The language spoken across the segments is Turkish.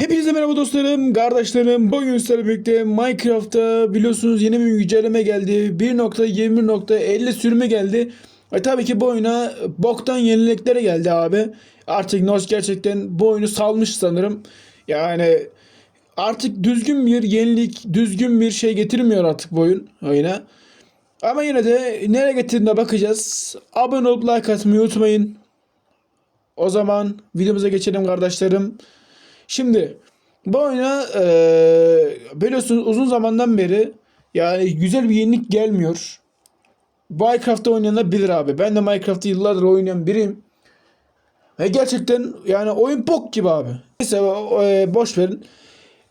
Hepinize merhaba dostlarım, kardeşlerim. Bugün sizlerle birlikte Minecraft'ta biliyorsunuz yeni bir güncelleme geldi. 1.21.50 sürümü geldi. E tabii ki bu oyuna boktan yeniliklere geldi abi. Artık Nos gerçekten bu oyunu salmış sanırım. Yani artık düzgün bir yenilik, düzgün bir şey getirmiyor artık bu oyun oyuna. Ama yine de nereye getirdiğine bakacağız. Abone olup like atmayı unutmayın. O zaman videomuza geçelim kardeşlerim. Şimdi bu oyuna eee biliyorsunuz uzun zamandan beri yani güzel bir yenilik gelmiyor. Minecraft'ta oynayanlar bilir abi. Ben de Minecraft'ı yıllardır oynayan biriyim. Ve gerçekten yani oyun bok gibi abi. Neyse e, boş verin.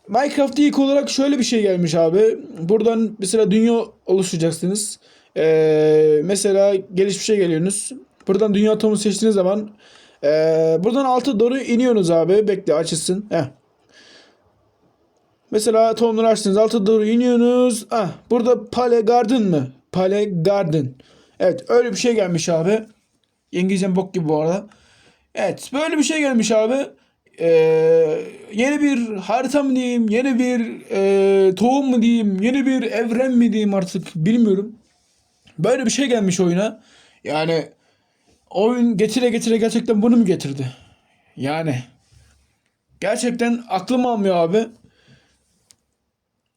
Minecraft'ta ilk olarak şöyle bir şey gelmiş abi. Buradan mesela dünya oluşturacaksınız. Ee, mesela gelişmişe geliyorsunuz. Buradan dünya atomu seçtiğiniz zaman ee, buradan alta doğru iniyorsunuz abi. Bekle açılsın. Heh. Mesela tohumları açtınız. Alta doğru iniyorsunuz. Ah, burada Pale Garden mı? Pale Garden. Evet öyle bir şey gelmiş abi. İngilizcem bok gibi bu arada. Evet böyle bir şey gelmiş abi. Ee, yeni bir harita mı diyeyim, yeni bir e, tohum mu diyeyim, yeni bir evren mi diyeyim artık bilmiyorum. Böyle bir şey gelmiş oyuna. Yani oyun getire getire gerçekten bunu mu getirdi? Yani gerçekten aklım almıyor abi.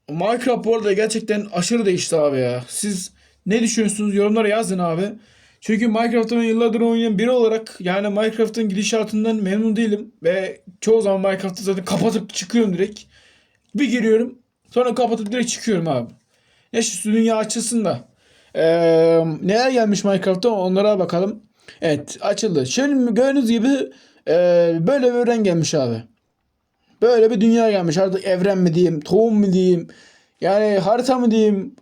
Minecraft bu arada gerçekten aşırı değişti abi ya. Siz ne düşünüyorsunuz? Yorumlara yazın abi. Çünkü Minecraft'ı ben yıllardır oynayan biri olarak yani Minecraft'ın gidişatından memnun değilim. Ve çoğu zaman Minecraft'ı zaten kapatıp çıkıyorum direkt. Bir giriyorum sonra kapatıp direkt çıkıyorum abi. Ne şu dünya açılsın da. Ee, neler gelmiş Minecraft'ta onlara bakalım. Evet açıldı. Şimdi gördüğünüz gibi e, böyle bir evren gelmiş abi. Böyle bir dünya gelmiş. Artık evren mi diyeyim, tohum mu diyeyim, yani harita mı diyeyim.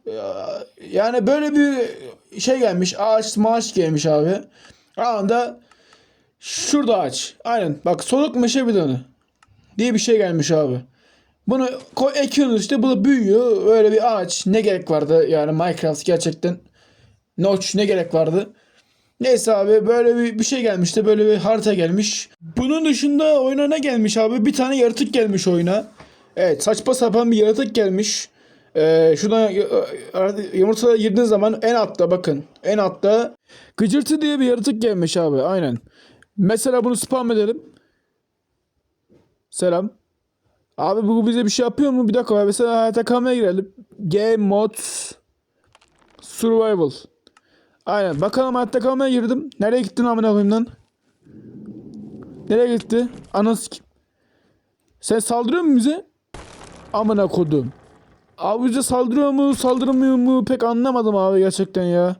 Yani böyle bir şey gelmiş. Ağaç maaş gelmiş abi. Anında şurada ağaç. Aynen. Bak soluk meşe bidonu diye bir şey gelmiş abi. Bunu koy ekiyorsunuz işte bu da büyüyor. Öyle bir ağaç. Ne gerek vardı yani Minecraft gerçekten. Notch ne gerek vardı. Neyse abi böyle bir, bir şey gelmişti. Böyle bir harita gelmiş. Bunun dışında oyuna ne gelmiş abi? Bir tane yaratık gelmiş oyuna. Evet saçma sapan bir yaratık gelmiş. Ee, şuradan y- y- yumurta girdiğiniz zaman en altta bakın. En altta gıcırtı diye bir yaratık gelmiş abi. Aynen. Mesela bunu spam edelim. Selam. Abi bu bize bir şey yapıyor mu? Bir dakika. Mesela hayata kalmaya girelim. Game Mods Survival. Aynen. Bakalım hayatta kalmaya girdim. Nereye gittin amına koyayım lan? Nereye gitti? Anas Sen saldırıyor musun bize? Amına kodum. Abi bize saldırıyor mu, saldırmıyor mu pek anlamadım abi gerçekten ya.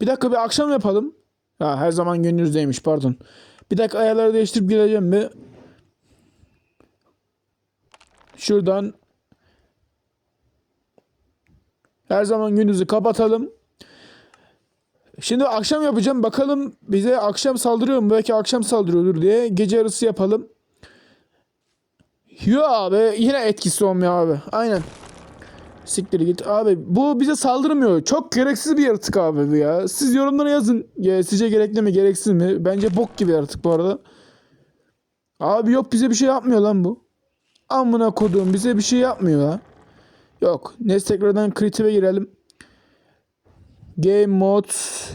Bir dakika bir akşam yapalım. Ha her zaman gönlünüzdeymiş pardon. Bir dakika ayarları değiştirip geleceğim bir. Şuradan her zaman gününüzü kapatalım. Şimdi akşam yapacağım. Bakalım bize akşam saldırıyor mu? Belki akşam saldırıyordur diye. Gece yarısı yapalım. Yo abi yine etkisi olmuyor abi. Aynen. Siktir git. Abi bu bize saldırmıyor. Çok gereksiz bir yaratık abi bu ya. Siz yorumlara yazın. Ya, sizce gerekli mi gereksiz mi? Bence bok gibi yaratık bu arada. Abi yok bize bir şey yapmıyor lan bu. Amına koduğum bize bir şey yapmıyor ha. Yok. Neyse tekrardan creative'e girelim. Game modes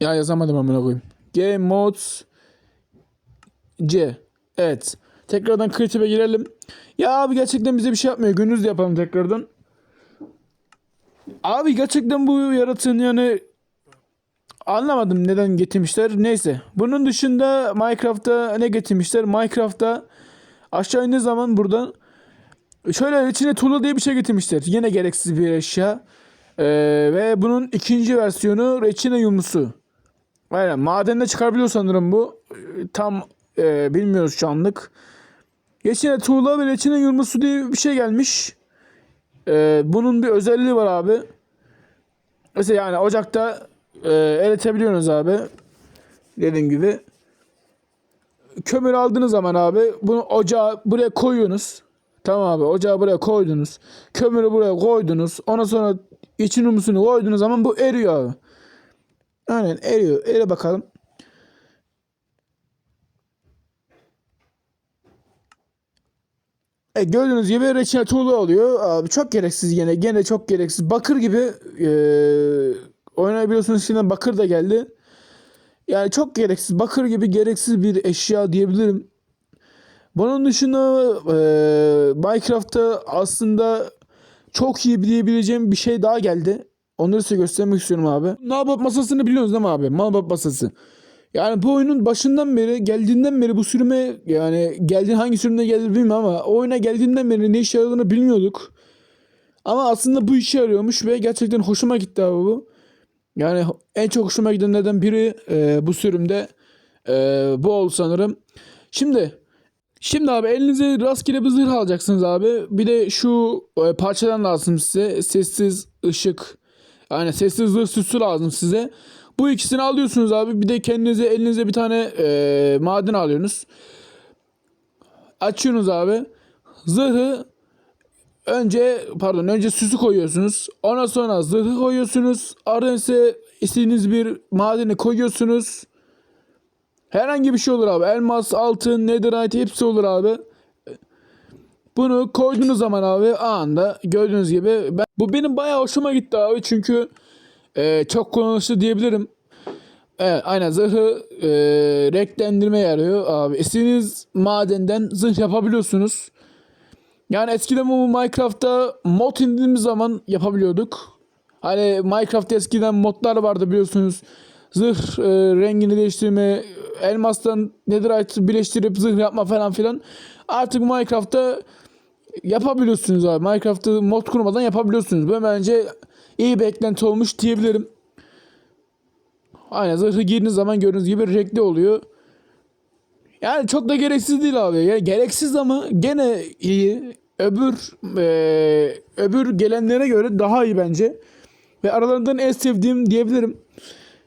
ya yazamadım amına koyayım. Game modes C. Evet. Tekrardan creative'e girelim. Ya abi gerçekten bize bir şey yapmıyor. Gününüzde yapalım tekrardan. Abi gerçekten bu yaratığın yani anlamadım neden getirmişler. Neyse. Bunun dışında Minecraft'ta ne getirmişler? Minecraft'ta aşağı indiği zaman buradan şöyle içine tuğla diye bir şey getirmişler. Yine gereksiz bir eşya. Ee, ve bunun ikinci versiyonu reçine yumrusu. Aynen madende çıkabiliyor sanırım bu. Ee, Tam e, bilmiyoruz şu anlık. Reçine tuğla ve reçine yumrusu diye bir şey gelmiş. Ee, bunun bir özelliği var abi. Mesela yani ocakta e, eritebiliyorsunuz abi. Dediğim gibi. Kömür aldığınız zaman abi bunu ocağa buraya koyuyorsunuz. Tamam abi ocağı buraya koydunuz. Kömürü buraya koydunuz. Ondan sonra için humusunu koyduğunuz zaman bu eriyor abi. Aynen eriyor. Eri bakalım. E, gördüğünüz gibi reçine tuğla oluyor. Abi çok gereksiz yine. Gene çok gereksiz. Bakır gibi e, oynayabiliyorsunuz. Şimdi bakır da geldi. Yani çok gereksiz. Bakır gibi gereksiz bir eşya diyebilirim. Bunun dışında e, Minecraft'ta aslında çok iyi diyebileceğim bir şey daha geldi. Onları size göstermek istiyorum abi. Malbap masasını biliyorsunuz değil mi abi? Malbap masası. Yani bu oyunun başından beri geldiğinden beri bu sürüme yani geldi hangi sürümde geldi bilmiyorum ama o oyuna geldiğinden beri ne işe yaradığını bilmiyorduk. Ama aslında bu işe yarıyormuş ve gerçekten hoşuma gitti abi bu. Yani en çok hoşuma gidenlerden biri e, bu sürümde e, bu oldu sanırım. Şimdi Şimdi abi elinize rastgele bir zırh alacaksınız abi. Bir de şu e, parçadan lazım size. Sessiz ışık. Yani sessiz zırh süsü lazım size. Bu ikisini alıyorsunuz abi. Bir de kendinize elinize bir tane e, maden alıyorsunuz. Açıyorsunuz abi. Zırhı önce pardon önce süsü koyuyorsunuz. Ondan sonra zırhı koyuyorsunuz. Ardından ise istediğiniz bir madeni koyuyorsunuz. Herhangi bir şey olur abi. Elmas, altın, netherite hepsi olur abi. Bunu koyduğunuz zaman abi anında gördüğünüz gibi ben, bu benim bayağı hoşuma gitti abi çünkü e, çok kullanışlı diyebilirim. Evet aynen zırhı e, renklendirme yarıyor abi. İstediğiniz madenden zırh yapabiliyorsunuz. Yani eskiden bu Minecraft'ta mod indirdiğimiz zaman yapabiliyorduk. Hani Minecraft'ta eskiden modlar vardı biliyorsunuz. Zırh e, rengini değiştirme, elmastan netherite birleştirip zırh yapma falan filan. Artık Minecraft'ta yapabiliyorsunuz abi. Minecraft'ı mod kurmadan yapabiliyorsunuz. Bu bence iyi bir eklenti olmuş diyebilirim. Aynen zırhı girdiğiniz zaman gördüğünüz gibi renkli oluyor. Yani çok da gereksiz değil abi. Yani gereksiz ama gene iyi. Öbür eee, öbür gelenlere göre daha iyi bence. Ve aralarından en sevdiğim diyebilirim.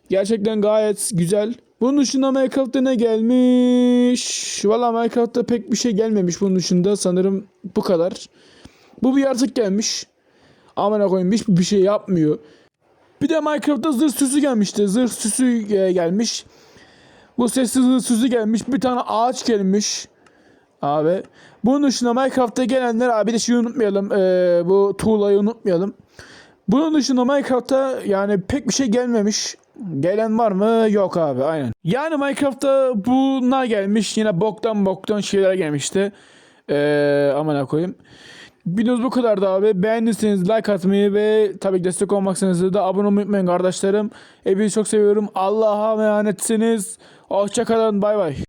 Gerçekten gayet güzel. Bunun dışında Minecraft'ta ne gelmiş? Valla Minecraft'ta pek bir şey gelmemiş bunun dışında. Sanırım bu kadar. Bu bir yaratık gelmiş. Aman koyayım hiçbir bir şey yapmıyor. Bir de Minecraft'ta zırh süsü gelmişti. Zırh süsü e, gelmiş. Bu sessiz zırh süsü gelmiş. Bir tane ağaç gelmiş. Abi. Bunun dışında Minecraft'ta gelenler abi de şeyi unutmayalım. Ee, bu tuğlayı unutmayalım. Bunun dışında Minecraft'ta yani pek bir şey gelmemiş. Gelen var mı? Yok abi aynen. Yani Minecraft'ta bunlar gelmiş. Yine boktan boktan şeyler gelmişti. Ee, amına koyayım. Videomuz bu kadardı abi. Beğendiyseniz like atmayı ve tabii destek olmak isterseniz abone olmayı unutmayın kardeşlerim. Hepinizi çok seviyorum. Allah'a emanetsiniz. Hoşçakalın. Bay bay.